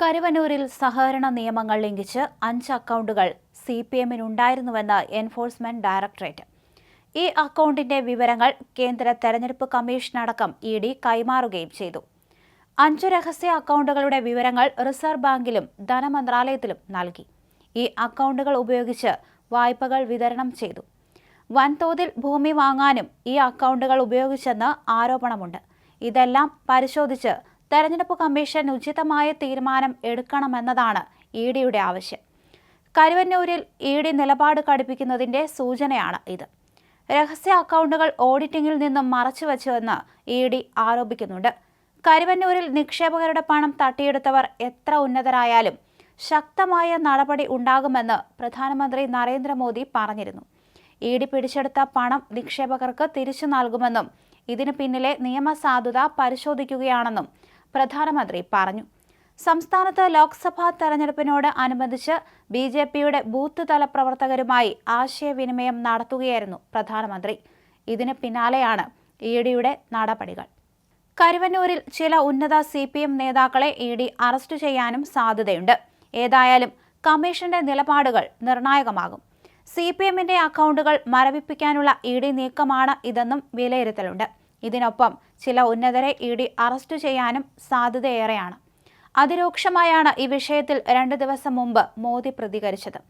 കരുവന്നൂരിൽ സഹകരണ നിയമങ്ങൾ ലംഘിച്ച് അഞ്ച് അക്കൗണ്ടുകൾ സി പി എമ്മിനുണ്ടായിരുന്നുവെന്ന് എൻഫോഴ്സ്മെന്റ് ഡയറക്ടറേറ്റ്. ഈ അക്കൗണ്ടിന്റെ വിവരങ്ങൾ കേന്ദ്ര തെരഞ്ഞെടുപ്പ് കമ്മീഷനടക്കം ഇ ഡി കൈമാറുകയും ചെയ്തു. അഞ്ചു രഹസ്യ അക്കൗണ്ടുകളുടെ വിവരങ്ങൾ റിസർവ് ബാങ്കിലും ധനമന്ത്രാലയത്തിലും നൽകി. ഈ അക്കൗണ്ടുകൾ ഉപയോഗിച്ച് വായ്പകൾ വിതരണം ചെയ്തു. വൻതോതിൽ ഭൂമി വാങ്ങാനും ഈ അക്കൗണ്ടുകൾ ഉപയോഗിച്ചെന്ന് ആരോപണമുണ്ട്. ഇതെല്ലാം പരിശോധിച്ച് തെരഞ്ഞെടുപ്പ് കമ്മീഷൻ ഉചിതമായ തീരുമാനം എടുക്കണമെന്നതാണ് ഇ ഡിയുടെ ആവശ്യം. കരുവന്നൂരിൽ ഇ ഡി നിലപാട് കടുപ്പിക്കുന്നതിന്റെ സൂചനയാണ് ഇത്. രഹസ്യ അക്കൗണ്ടുകൾ ഓഡിറ്റിംഗിൽ നിന്നും മറച്ചുവെച്ചുവെന്ന് ഇ ഡി ആരോപിക്കുന്നുണ്ട്. കരുവന്നൂരിൽ നിക്ഷേപകരുടെ പണം തട്ടിയെടുത്തവർ എത്ര ഉന്നതരായാലും ശക്തമായ നടപടി ഉണ്ടാകുമെന്ന് പ്രധാനമന്ത്രി നരേന്ദ്രമോദി പറഞ്ഞിരുന്നു. ഇ ഡി പിടിച്ചെടുത്ത പണം നിക്ഷേപകർക്ക് തിരിച്ചു നൽകുമെന്നും ഇതിനു പിന്നിലെ നിയമസാധുത പരിശോധിക്കുകയാണെന്നും പ്രധാനമന്ത്രി പറഞ്ഞു. സംസ്ഥാനത്ത് ലോക്സഭാ തെരഞ്ഞെടുപ്പിനോട് അനുബന്ധിച്ച് ബി ജെ പിയുടെ ബൂത്ത് തല പ്രവർത്തകരുമായി ആശയവിനിമയം നടത്തുകയായിരുന്നു പ്രധാനമന്ത്രി. ഇതിന് പിന്നാലെയാണ് ഇ ഡിയുടെ നടപടികൾ. കരുവന്നൂരിൽ ചില ഉന്നത സി പി എം നേതാക്കളെ ഇ ഡി അറസ്റ്റ് ചെയ്യാനും സാധ്യതയുണ്ട്. ഏതായാലും കമ്മീഷന്റെ നിലപാടുകൾ നിർണായകമാകും. സി പി എമ്മിന്റെ അക്കൗണ്ടുകൾ മരവിപ്പിക്കാനുള്ള ഇ ഡി നീക്കമാണ് ഇതെന്നും വിലയിരുത്തലുണ്ട്. ഇതിനൊപ്പം ചില ഉന്നതരെ ഇ ഡി അറസ്റ്റ് ചെയ്യാനും സാധ്യതയേറെയാണ്. അതിരൂക്ഷമായാണ് ഈ വിഷയത്തിൽ രണ്ട് ദിവസം മുമ്പ് മോദി പ്രതികരിച്ചത്.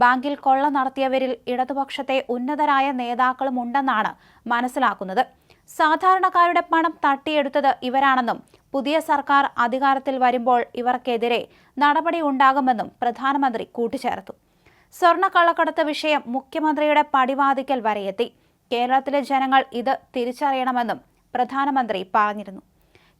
ബാങ്കിൽ കൊള്ള നടത്തിയവരിൽ ഇടതുപക്ഷത്തെ ഉന്നതരായ നേതാക്കളും ഉണ്ടെന്നാണ് മനസ്സിലാക്കുന്നത്. സാധാരണക്കാരുടെ പണം തട്ടിയെടുത്തത് ഇവരാണെന്നും പുതിയ സർക്കാർ അധികാരത്തിൽ വരുമ്പോൾ ഇവർക്കെതിരെ നടപടി ഉണ്ടാകുമെന്നും പ്രധാനമന്ത്രി കൂട്ടിച്ചേർത്തു. സ്വർണക്കള്ളക്കടത്ത് വിഷയം മുഖ്യമന്ത്രിയുടെ പടിവാതിക്കൽ വരെയെത്തി. കേരളത്തിലെ ജനങ്ങൾ ഇത് തിരിച്ചറിയണമെന്നും പ്രധാനമന്ത്രി പറഞ്ഞിരുന്നു.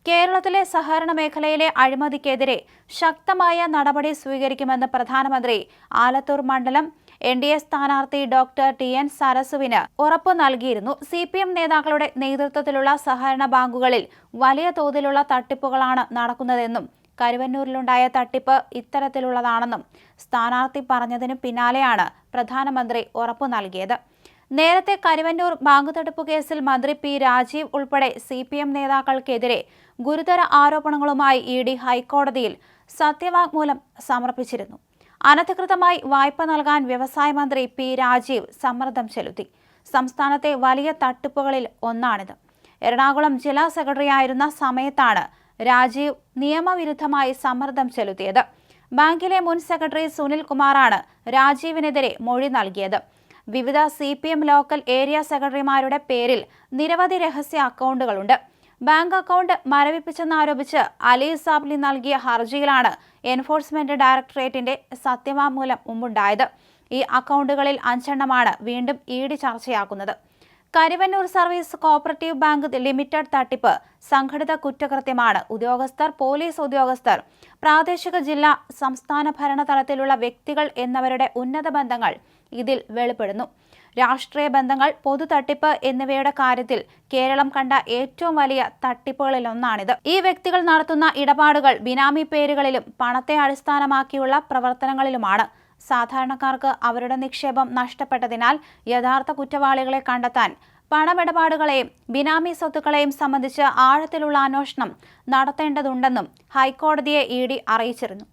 കേരളത്തിലെ സഹകരണ മേഖലയിലെ അഴിമതിക്കെതിരെ ശക്തമായ നടപടി സ്വീകരിക്കുമെന്ന് പ്രധാനമന്ത്രി ആലത്തൂർ മണ്ഡലം എൻ ഡി എ സ്ഥാനാർത്ഥി ഡോക്ടർ ടി എൻ സരസുവിന് ഉറപ്പ് നൽകിയിരുന്നു. സി പി എം നേതാക്കളുടെ നേതൃത്വത്തിലുള്ള സഹകരണ ബാങ്കുകളിൽ വലിയ തോതിലുള്ള തട്ടിപ്പുകളാണ് നടക്കുന്നതെന്നും കരുവന്നൂരിലുണ്ടായ തട്ടിപ്പ് ഇത്തരത്തിലുള്ളതാണെന്നും സ്ഥാനാർത്ഥി പറഞ്ഞതിനു പിന്നാലെയാണ് പ്രധാനമന്ത്രി ഉറപ്പു നൽകിയത്. നേരത്തെ കരുവന്നൂർ ബാങ്ക് തട്ടിപ്പ് കേസിൽ മന്ത്രി പി രാജീവ് ഉൾപ്പെടെ സി പി എം നേതാക്കൾക്കെതിരെ ഗുരുതര ആരോപണങ്ങളുമായി ഇ ഡി ഹൈക്കോടതിയിൽ സത്യവാങ്മൂലം സമർപ്പിച്ചിരുന്നു. അനധികൃതമായി വായ്പ നൽകാൻ വ്യവസായ മന്ത്രി പി രാജീവ് സമ്മർദ്ദം ചെലുത്തി. സംസ്ഥാനത്തെ വലിയ തട്ടിപ്പുകളിൽ ഒന്നാണിത്. എറണാകുളം ജില്ലാ സെക്രട്ടറിയായിരുന്ന സമയത്താണ് രാജീവ് നിയമവിരുദ്ധമായി സമ്മർദ്ദം ചെലുത്തിയത്. ബാങ്കിലെ മുൻ സെക്രട്ടറി സുനിൽ കുമാറാണ് രാജീവിനെതിരെ മൊഴി നൽകിയത്. വിവിധ C P M local area സെക്രട്ടറിമാരുടെ പേരിൽ നിരവധി രഹസ്യ അക്കൗണ്ടുകളുണ്ട്. ബാങ്ക് അക്കൗണ്ട് മരവിപ്പിച്ചെന്നാരോപിച്ച് അലി സാബ്ലി നൽകിയ ഹർജിയിലാണ് എൻഫോഴ്സ്മെന്റ് ഡയറക്ടറേറ്റിന്റെ സത്യവാങ്മൂലം മുമ്പുണ്ടായത്. ഈ അക്കൗണ്ടുകളിൽ അഞ്ചെണ്ണമാണ് വീണ്ടും E D ചർച്ചയാക്കുന്നത്. Karuvannur service cooperative bank limited തട്ടിപ്പ് സംഘടിത കുറ്റകൃത്യമാണ്. ഉദ്യോഗസ്ഥർ പോലീസ് ഉദ്യോഗസ്ഥർ പ്രാദേശിക ജില്ലാ സംസ്ഥാന ഭരണ തലത്തിലുള്ള വ്യക്തികൾ എന്നിവരുടെ ഉന്നത ബന്ധങ്ങൾ ഇതിൽ വെളിപ്പെടുന്നു. രാഷ്ട്രീയ ബന്ധങ്ങൾ പൊതു തട്ടിപ്പ് എന്നിവയുടെ കാര്യത്തിൽ കേരളം കണ്ട ഏറ്റവും വലിയ തട്ടിപ്പുകളിലൊന്നാണിത്. ഈ വ്യക്തികൾ നടത്തുന്ന ഇടപാടുകൾ ബിനാമി പേരുകളിലും പണത്തെ അടിസ്ഥാനമാക്കിയുള്ള പ്രവർത്തനങ്ങളിലുമാണ്. സാധാരണക്കാർക്ക് അവരുടെ നിക്ഷേപം നഷ്ടപ്പെട്ടതിനാൽ യഥാർത്ഥ കുറ്റവാളികളെ കണ്ടെത്താൻ പണമിടപാടുകളെയും ബിനാമി സ്വത്തുക്കളെയും സംബന്ധിച്ച് ആഴത്തിലുള്ള അന്വേഷണം നടത്തേണ്ടതുണ്ടെന്നും ഹൈക്കോടതിയെ ഇ ഡി അറിയിച്ചിരുന്നു.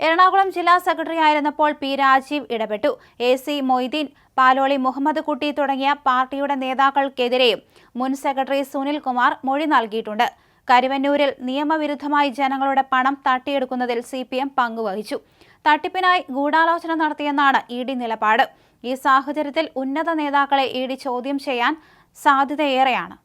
എറണാകുളം ജില്ലാ സെക്രട്ടറി ആയിരുന്നപ്പോൾ പി രാജീവ് ഇടപെട്ടു. എ സി മൊയ്തീൻ പാലോളി മുഹമ്മദ് കുട്ടി തുടങ്ങിയ പാർട്ടിയുടെ നേതാക്കൾക്കെതിരെയും മുൻ സെക്രട്ടറി സുനിൽ കുമാർ മൊഴി നൽകിയിട്ടുണ്ട്. കരുവന്നൂരിൽ നിയമവിരുദ്ധമായി ജനങ്ങളുടെ പണം തട്ടിയെടുക്കുന്നതിൽ സി പി എം പങ്കുവഹിച്ചു. തട്ടിപ്പിനായി ഗൂഢാലോചന നടത്തിയെന്നാണ് ഇ ഡി നിലപാട്. ഈ സാഹചര്യത്തിൽ ഉന്നത നേതാക്കളെ ഇ ഡി ചോദ്യം ചെയ്യാൻ സാധ്യതയേറെയാണ്.